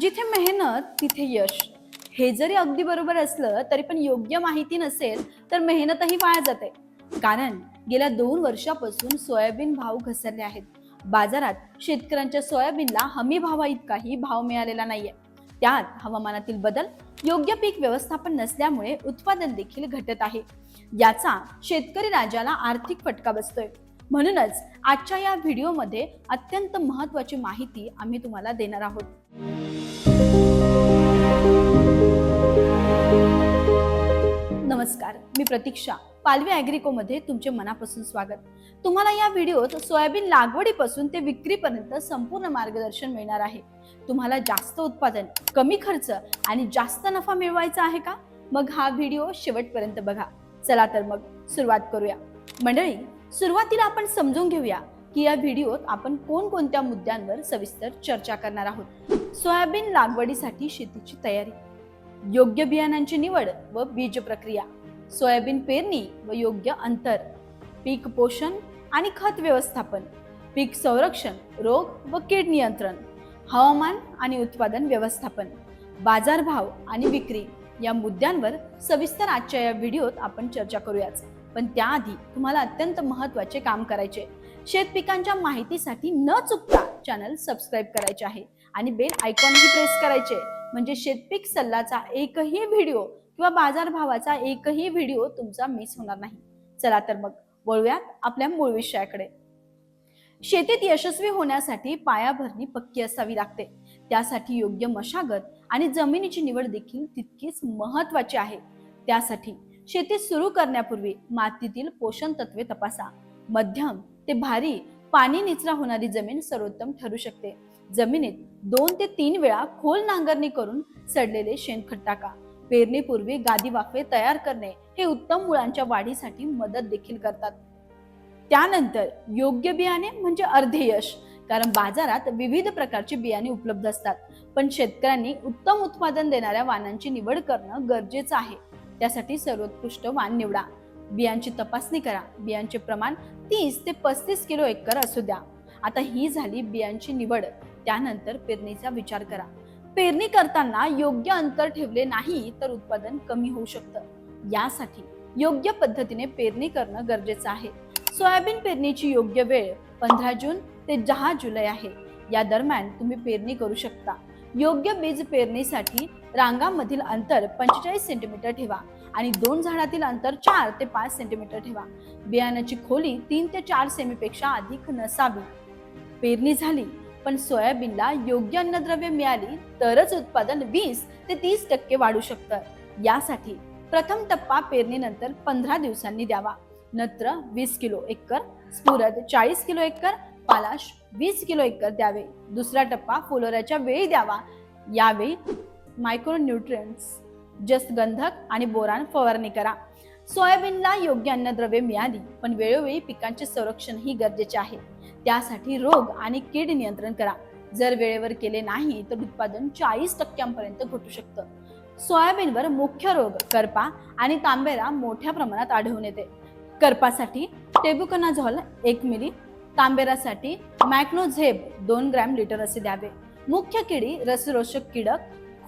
जिथे मेहनत तिथे यश. हे जरी अगदी बरोबर असलं तरी पण योग्य माहिती नसेल तर मेहनतही वाया जाते. कारण गेल्या दोन वर्षापासून सोयाबीन भाव घसरले आहेत. बाजारात शेतकऱ्यांच्या सोयाबीनला हमी भावा इतकाही भाव मिळालेला नाहीये. त्यात हवामानातील बदल योग्य पीक व्यवस्थापन नसल्यामुळे उत्पादन देखील घटत आहे. याचा शेतकरी राजाला आर्थिक फटका बसतोय. म्हणूनच आजच्या या व्हिडिओमध्ये अत्यंत महत्वाची माहिती आम्ही तुम्हाला देणार आहोत. नमस्कार मी प्रतीक्षा पालवी ॲग्रिकोमध्ये तुमचे मनापासून स्वागत. तुम्हाला या व्हिडिओत सोयाबीन लागवडीपासून ते विक्रीपर्यंत संपूर्ण मार्गदर्शन मिळणार आहे. तुम्हाला जास्त उत्पादन कमी खर्च आणि जास्त नफा मिळवायचा आहे का? मग हा व्हिडिओ शेवटपर्यंत बघा. चला तर मग सुरुवात करूया. मंडळी सुरुवातीला आपण समजून घेऊया की या व्हिडिओत आपण कोणकोणत्या मुद्द्यांवर सविस्तर चर्चा करणार आहोत. सोयाबीन लागवडीसाठी शेतीची तयारी योग्य बियाणांची निवड व बीज प्रक्रिया सोयाबीन पेरणी व योग्य अंतर पीक पोषण आणि खत व्यवस्थापन पीक संरक्षण रोग व कीड नियंत्रण हवामान आणि उत्पादन व्यवस्थापन बाजारभाव आणि विक्री या मुद्द्यांवर सविस्तर आजच्या या व्हिडिओत आपण चर्चा करूयाच. पण त्याआधी तुम्हाला अत्यंत महत्त्वाचे काम करायचे. शेत पिकांच्या माहितीसाठी न चुकता चॅनल सबस्क्राईब करायचे आहे आणि बेल आयकॉनही प्रेस करायचे. म्हणजे शेतपीक सल्लाचा एकही व्हिडिओ किंवा बाजारभावाचा एकही व्हिडिओ तुमचा मिस होणार नाही. चला तर मग वळूयात आपल्या मूळ विषयाकडे. शेतीत यशस्वी होण्यासाठी पायाभरणी पक्की असावी लागते. त्यासाठी योग्य मशागत आणि जमिनीची निवड देखील तितकीच महत्वाची आहे. त्यासाठी शेती सुरू करण्यापूर्वी मातीतील पोषण तत्वे तपासा. मध्यम ते भारी पाणी निचरा होणारी जमीन सर्वोत्तम ठरू शकते. जमिनीत दोन ते तीन वेळा खोल नांगरणी करून सडलेले शेणखत टाका. पेरणीपूर्वी गादी वाफे तयार करणे हे उत्तम मुळांच्या वाढीसाठी मदत देखील करतात. त्यानंतर योग्य बियाणे म्हणजे अर्धे यश कारण बाजारात विविध प्रकारची बियाणे उपलब्ध असतात. पण शेतकऱ्यांनी उत्तम उत्पादन देणाऱ्या वाणांची निवड करणं गरजेचं आहे. त्यासाठी सर्वोत्कृष्ट वाण निवडा. बियांची तपासणी करा. बियांचे प्रमाण तीस ते पस्तीस किलो एकर असू द्या. आता ही झाली बियांची निवड. त्यानंतर पेरणीचा विचार करा. पेरणी करताना योग्य अंतर ठेवले नाही तर उत्पादन कमी होऊ शकतं. यासाठी योग्य पद्धतीने पेरणी करणं गरजेचं आहे. सोयाबीन पेरणीची योग्य वेळ पंधरा जून ते दहा जुलै आहे. या दरम्यान तुम्ही पेरणी करू शकता. योग्य बीज पेरणीसाठी रांगामधील अंतर पंचेचाळीस सेंटीमीटर ठेवा आणि दोन झाडातील अंतर चार ते पाच सेंटीमीटर ठेवा. बियाण्याची खोली तीन ते चार सेमीपेक्षा अधिक नसावी. पेरणी झाली पण सोयाबीनला योग्य अन्नद्रव्य मिळाली तरच उत्पादन वीस ते तीस टक्के वाढू शकतं. यासाठी प्रथम टप्पा पेरणीनंतर पंधरा दिवसांनी द्यावा. नत्र वीस किलो एकर स्फुरद चाळीस किलो एकर पालाश वीस किलो एकर द्यावे. दुसरा टप्पा फुलोऱ्याच्या वेळी द्यावा. यावेळी मायक्रोन्यूट्रियन्स जस्त गंधक आणि बोरान फवारणी करा. सोयाबीनला योग्य अन्नद्रव्ये मिळाली पण वेळोवेळी पिकांचे संरक्षण ही गरजेचे आहे. त्यासाठी रोग आणि कीड नियंत्रण करा. जर वेळेवर केले नाही तर उत्पादन चाळीस टक्क्यांपर्यंत घटू शकतं. सोयाबीनवर मुख्य रोग करपा आणि तांबेरा मोठ्या प्रमाणात आढळून येते. करपासाठी टेबुकनाझॉल एक मिली तांबेरासाठी मॅक्नोझेब दोन ग्रॅम लिटर असे द्यावे. मुख्य किडी रसरोषक किडक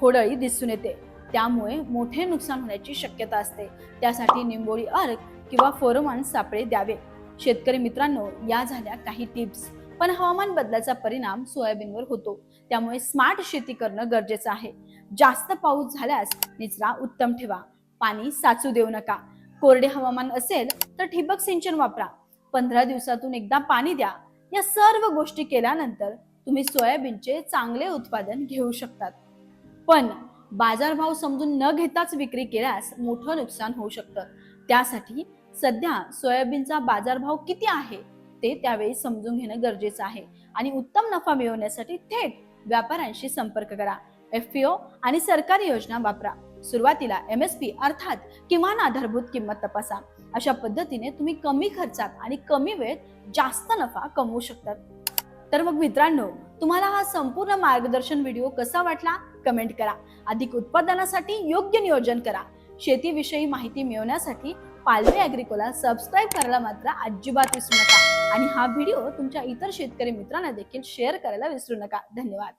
खोडळी दिसून येते. त्यामुळे मोठे नुकसान होण्याची शक्यता असते. त्यासाठी निंबोळी अर्क किंवा फोरोमान सापळे द्यावे. शेतकरी मित्रांनो या झाल्या काही टिप्स पण हवामान बदलाचा परिणाम सोयाबीनवर होतो. त्यामुळे स्मार्ट शेती करणं गरजेचं आहे. जास्त पाऊस झाल्यास निचरा उत्तम ठेवा. पाणी साचू देऊ नका. कोरडे हवामान असेल तर ठिबक सिंचन वापरा. पंधरा दिवसातून एकदा पाणी द्या. या सर्व गोष्टी केल्यानंतर तुम्ही सोयाबीनचे चांगले उत्पादन घेऊ शकतात. पण बाजारभाव समजून न घेताच विक्री केल्यास मोठं नुकसान होऊ शकतं. त्यासाठी सध्या सोयाबीनचा बाजारभाव किती आहे ते त्यावेळी समजून घेणं गरजेचं आहे. आणि उत्तम नफा मिळवण्यासाठी थेट व्यापाऱ्यांशी संपर्क करा. एफ आणि सरकारी योजना वापरा. सुरुवातीला एम एस पी अर्थात किमान आधारभूत किंमत तपासा. अशा पद्धतीने तुम्ही कमी खर्चात आणि कमी वेळेत जास्त नफा कमवू शकतात तर मग मित्रांनो तुम्हाला हा संपूर्ण मार्गदर्शन व्हिडिओ कसा वाटला? कमेंट करा. अधिक उत्पादनासाठी योग्य नियोजन करा. शेतीविषयी माहिती मिळवण्यासाठी पालवे अॅग्रिकोला सबस्क्राईब करायला मात्र अजिबात विसरू नका. आणि हा व्हिडिओ तुमच्या इतर शेतकरी मित्रांना देखील शेअर करायला विसरू नका. धन्यवाद.